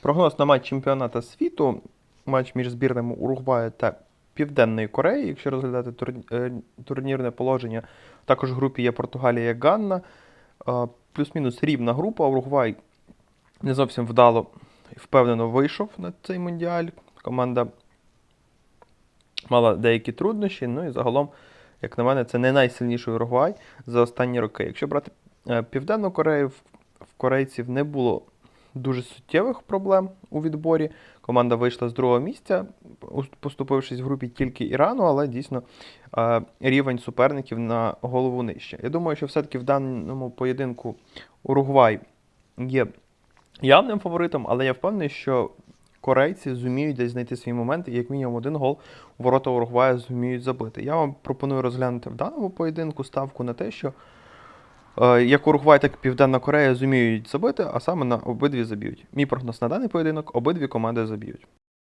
Прогноз на матч чемпіоната світу, матч між збірними Уругваю та Південної Кореї, якщо розглядати е, турнірне положення. Також в групі є Португалія і Ганна. Е, Плюс-мінус рівна група. Уругвай не зовсім вдало і впевнено вийшов на цей мундіаль. Команда мала деякі труднощі. Ну і загалом, як на мене, це не найсильніший Уругвай за останні роки. Якщо брати е, Південну Корею, в корейців не було дуже суттєвих проблем у відборі. Команда вийшла з другого місця, поступившись в групі тільки Ірану, але дійсно е, рівень суперників на голову нижче. Я думаю, що все-таки в даному поєдинку Уругвай є явним фаворитом, але я впевнений, що корейці зуміють десь знайти свій момент і як мінімум один гол у ворота Уругвая зуміють забити. Я вам пропоную розглянути в даному поєдинку ставку на те, що як Уругвай, так і Південна Корея зуміють забити, а саме на обидві заб'ють. Мій прогноз на даний поєдинок обидві команди заб'ють.